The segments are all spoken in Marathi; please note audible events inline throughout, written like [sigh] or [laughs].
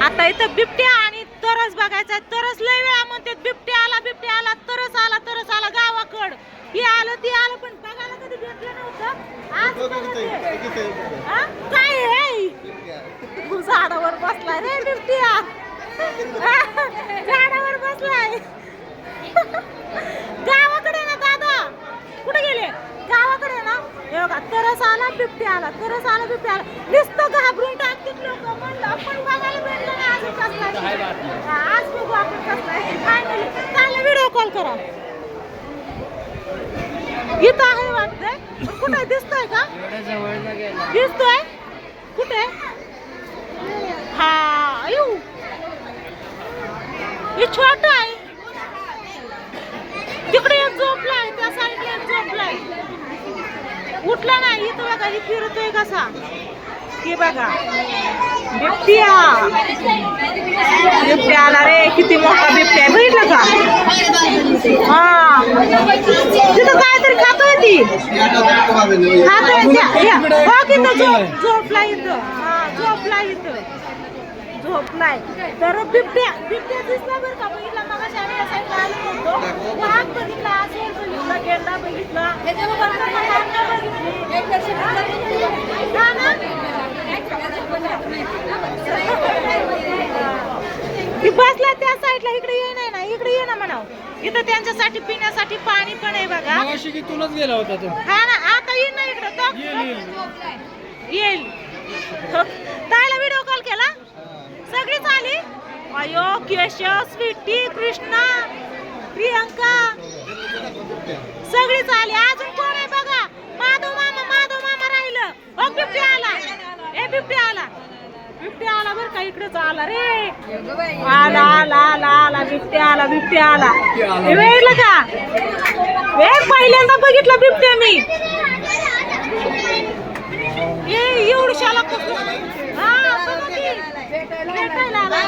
आता इथं बिबट्या आणि तरस बघायचा तरस लय वेळा म्हणते बिबट्या आला बिबट्या आला तरस आला तरस आला गावाकड. हे आलं ते आलं पण बघायला कधी भेटलं नव्हतं. आज. हा? काय आहे झाडावर बसलाय रे बिबट्या. [laughs] झाडावर बसलाय गावाकडे ना दादा कुठे गेले गावाकडे ना तरस आला बिबट्या आला तरस आला बिबट्या आला. नुसतं घाबरून टाकतील लोक म्हणलं आपण बघायला भेटलं नाही अजून कसलाय हा, आज बघू आपण कसलाय काय म्हणले चांगला व्हिडिओ कॉल करा. इथं आहे वाटतंय. कुठे दिसतोय का? दिसतोय? कुठे? हा येऊ हे छोट आहे. तिकडे एक झोपलाय त्या साईडला एक झोपलाय उठला नाही इथं बघा ही फिरतोय कसा. हे बघा. बिबट्या. बिबट्या आला रे किती मोठा बिबट्या आहे. बघितलं का? हा. तिथं काहीतरी खातोय ती खातोय त्या- इथं हो, झोप झोपला इथं. हा झोपला इथं. झोपलाय. तर बिबट्या बिबट्या दिसला बरं का? बघितला मग शाळेला असायला आलो होतो बघितला. गेंडा बघितला. हरणं बघितली. ना? ती बसला त्या साईडला इकडे ये नाही ना. इकडे ये ना म्हणाव. इथं त्यांच्यासाठी पिण्यासाठी पाणी पण आहे बघा. मगाशी की तुलाच गेला होता तो. हा ना आता येईन ना इकडे. तो येईल येईल. येईल. ताईला व्हिडिओ कॉल केला? सगळीच आली? अयो केशव स्वीटी कृष्णा प्रियंका. सगळीच आली. अजून कोण आहे बघा? माधव मामा माधव मामा राहिलं. हो, ओ बिबटी आला. ए बिबटी आला. बिबटी आला बरं का इकडेच आला रे. आला आला आला आला. बिबट्या आला बिबट्या आला. हे का? ए पहिल्यांदा बघितलं बिबट्या मी. ए एवढशाला हा बघा की. भेटायला आला.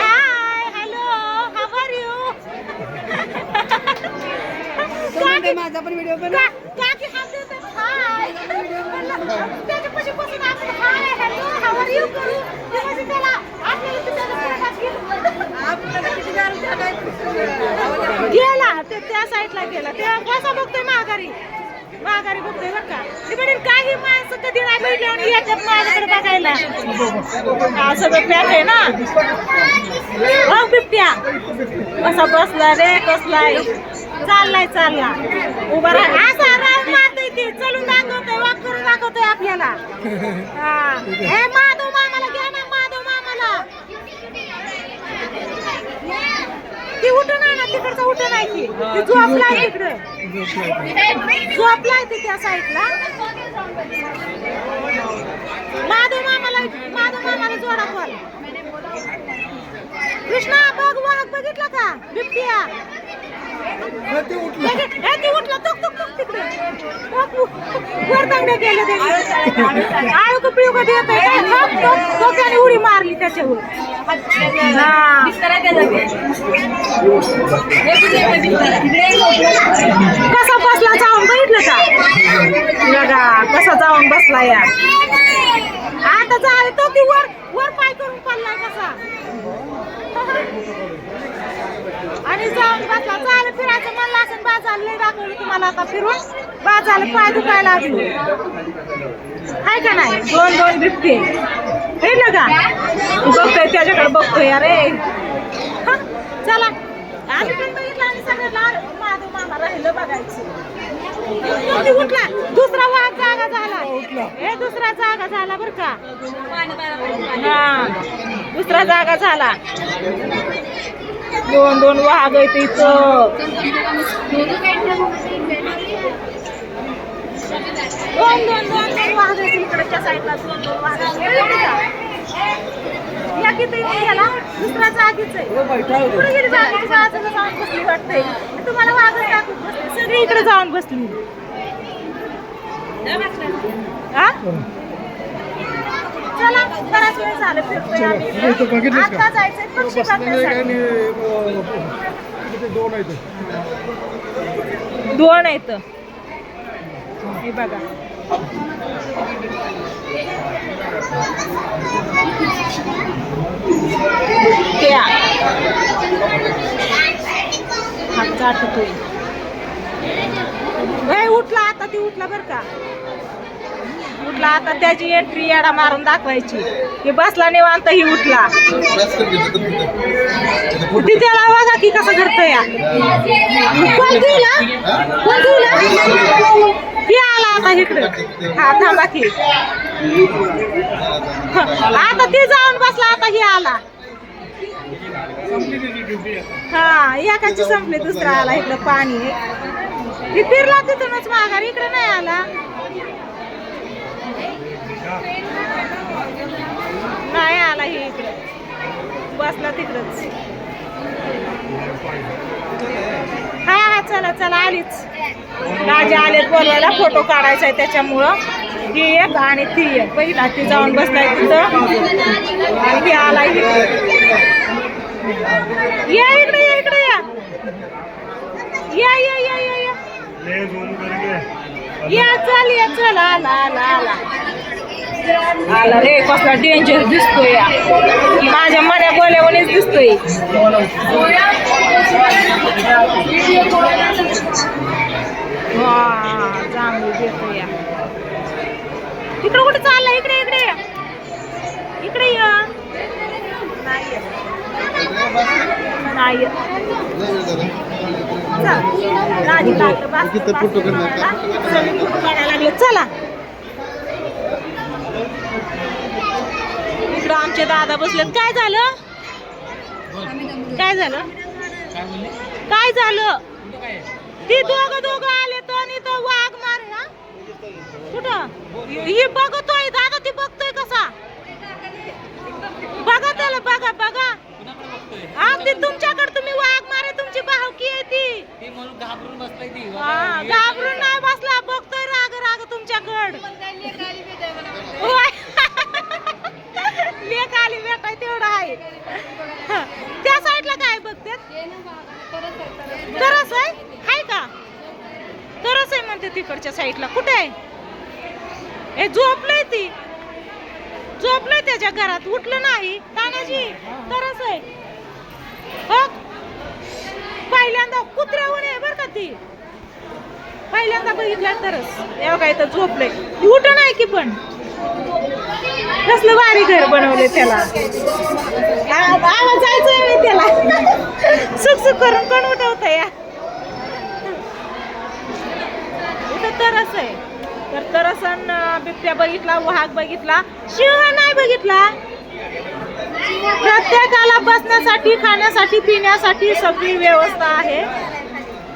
Hi hello how are you माझा पण व्हिडिओ पण काकी हात देतात हाय त्याच्यापाशी बसून आपण hi hello how are you करू ते म्हणजे त्याला आपल्याला तिथं हात? घेऊन. गेला. ते त्या साईडला गेला. ते कसा बघतोय माघारी? माघारी बघतोय बरं का? ते म्हणेल काही माणसं कधी नाही भेटले आणि येतात माझ्याकडे बघायला. सगळं पॅक आहे ना? हो बिबट्या. कसा बसला रे कसलाय चाललाय चालला. उभा राहा. असा राव मारतोय ते चलून दाखवतोय वाक करून दाखवतोय आपल्याला. हा. हे माधव मामाला घ्या ना माधव मामाला. ती उठून आहे ना तिकडचं उठून आहे की ती झोपलाय तिकडं. झोपलाय ती त्या साईडला. माधव मामाला माधव मामाला जोडा कॉल. कृष्णा बघ वाघ बघितला का? बिबट्या. ए, ती उठला. तिकडे. टुक, टुक. वर केल्या त्याने. आळू उडी मारली त्याच्यावर. हा. कसा बसला? जाऊन बघितलं का? बघा कसा जाऊन बसला यार आता जाऊ तो ती वर वर पाय करून पडलाय कसा. आणि जाऊन बसला. चाल फिरायचं म्हणलं असं बाजारला लय दाखवलं तुम्हाला आता फिरून. बाजारला पाय दुखायला लागले. हाय का नाही? दोन दोन बिबटे. भेटलं का? बघतोय त्याच्याकडे बघतोय अरे. हा, चला. आम्ही पण बघितलं आणि सगळ्याला माधव मामा राहिलं बघायचं. उठला. दुसरा वाघ जागा झाला. हे दुसरा जागा झाला बर का. हा दुसरा जागा झाला. दोन दोन वाघ इथं दोन दोन दोन दोन वाघ आहेत इकडच्या साईडला दोन दोन वाघ आहेत. हे? या किती जागीच आहे. गेली जाऊन बसली वाटतंय. तुम्हाला वाघच दाखवत बसली सगळी इकडे जाऊन बसली. हा? झालं फिरतोय आम्ही. आता जायचं पक्षी बघण्यासाठी. दोन आहेत. दोन आहेत. हे बघा. उठला आता ती उठला बर का. उठला आता त्याची एंट्री याडा मारून दाखवायची. की बसला निवांत ही उठला. ती त्याला बघा की कसं करतोय या. कोण कोण आला आता इकडं. हा थांबा की. आता ती जाऊन बसला आता ही आला. हा एकाची संपली दुसरा आला इकडं पाणी. ती फिरला तिथूनच माघार इकडे नाही आला. नाही आला ही इकडे. बसला तिकडच. हा हा चला चला आलीच. राजे आलेत बोलवायला फोटो काढायचा आहे त्याच्यामुळं. ही एक आणि ती एक. पहिला ती जाऊन बसलाय तिथं. आणि ही आला या इकडे या इकडे या. या या या या या. या चल या चल. आला आला आला. आला रे कसला डेंजर दिसतोय माझ्या मन्या बोल्यावणीच दिसतोय. इकडे कुठे चालला? इकडे इकडे. इकडे या. नाही. चल. राजी लागलं, बस, किती बस, फोटो करणार का? सगळे फोटो काढायला लागले चला इकडं आमचे दादा बसलेत. काय झालं? काय झालं? काय झालं? ती दोघं दोघं आले तो आणि तो वाघ मार हा? कुठं? ही बघतोय दादा ती बघतोय कसा? बघा त्याला बघा बघा हा ती तुमच्याकडे तुम्ही वाघ मारे तुमची भावकी आहे ती ती म्हणून घाबरून बसलाय ती हा, घाबरून नाही बसला बघतोय राग राग तुमच्याकड होय. लेक आली बेटा तेवढं आहे त्या साईडला काय बघतात तरस आहे हाय का तरस आहे म्हणते तिकडच्या साईडला. कुठे आहे? हे झोपलंय ती. झोपलंय त्याच्या घरात. उठलं नाही. तानाजी तरच आहे. हो पहिल्यांदा कुत्र्यावर आहे बरं का ती. पहिल्यांदा बघितलं तरच. या काय तर झोपलंय. उठ नाही की पण. कसलं भारी घर बनवले त्याला. आ- आवाज जायचंय त्याला. सुख सुख करून कोण उठवत या इथं तरस आहे. तर तरसन बिबट्या बघितला वाघ बघितला शिंह नाही बघितला. प्रत्येकाला बसण्यासाठी खाण्यासाठी पिण्यासाठी सगळी व्यवस्था आहे.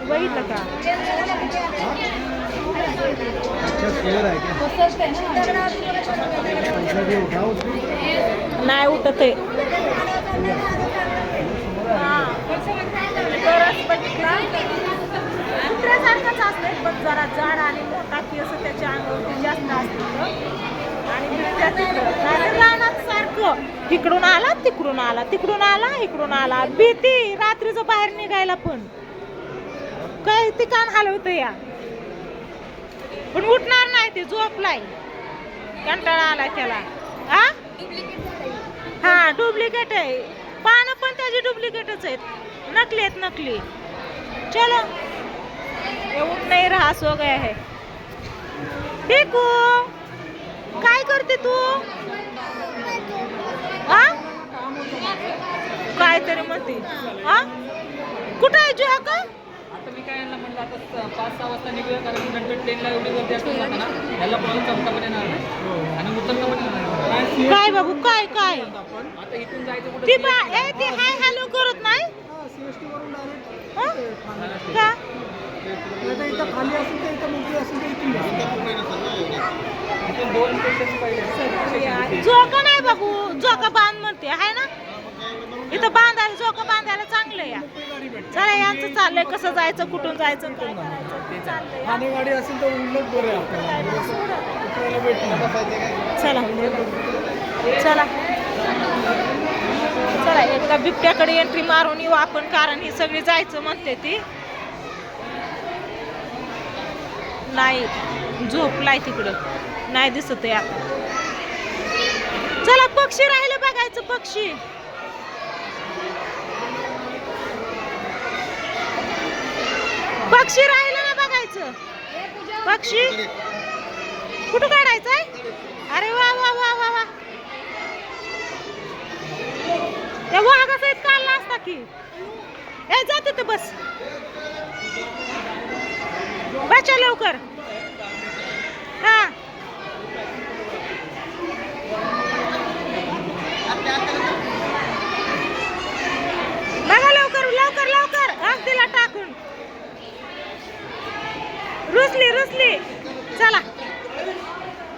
बघितलं का? नाही उठत आहे. बघितला. कुत्र्यासारखंच पण जरा जाड आणि मोठा केस त्याच्या अंगावरती जास्त असतं. आणि बिबट्या तिकडं नाहीतर रानात सारखं तिकडून आला तिकडून आला तिकडून आला इकडून आला भीती रात्रीचं बाहेर निघायला पण. काय ते कान हलवत या. पण उठणार नाही ते झोपलाय. कंटाळा आलाय त्याला. हा हा डुप्लिकेट आहे. पानं पण त्याची डुप्लिकेटच आहेत. नकली आहेत नकली. चलो. ये उठ नहीं रहा सो गया है टिकू काय करते तू? हा काय तरी म्हणते. हा कुठं आहे जुहा का? आता मी काय यांना आता पाच सहा वाजता निघूया कारण की नंतर ट्रेनला एवढी गर्दी असते जाताना याला प्रॉब्लेम चमका पण येणार नाही आणि उतरता पण येणार नाही काय बाबू काय काय? आता इथून जायचं कुठं? ती बा ए ती हाय हॅलो करत नाही? हं? का? इथून दोन स्टेशन पहिले. झोका नाही बाबू झोका बांध म्हणते आहे ना? इथं बांधायला झोका बांधायला चांगलं या. चला यांचं चाललंय. कसं जायचं कुठून जायचं. ठाणे गाडी असेल तर उलट बरं चला. चला. चला एकदा बिबट्याकडे एंट्री मारून येऊ आपण कारण ही सगळी जायचं म्हणते ती. नाही झोपलाय तिकडं. नाही दिसत आहे आता. चला पक्षी राहिलं बघायचं पक्षी. पक्षी राहिलं ना बघायचं. पक्षी. कुठं काढायचंय? अरे वा वा वा वा वा. या वाघाचा एक काढला असता की. ए जा तिथं बस. वाचा लवकर. हा. बघा लवकर लवकर लवकर. आज दिला टाकून. रुसली रुसली. चला.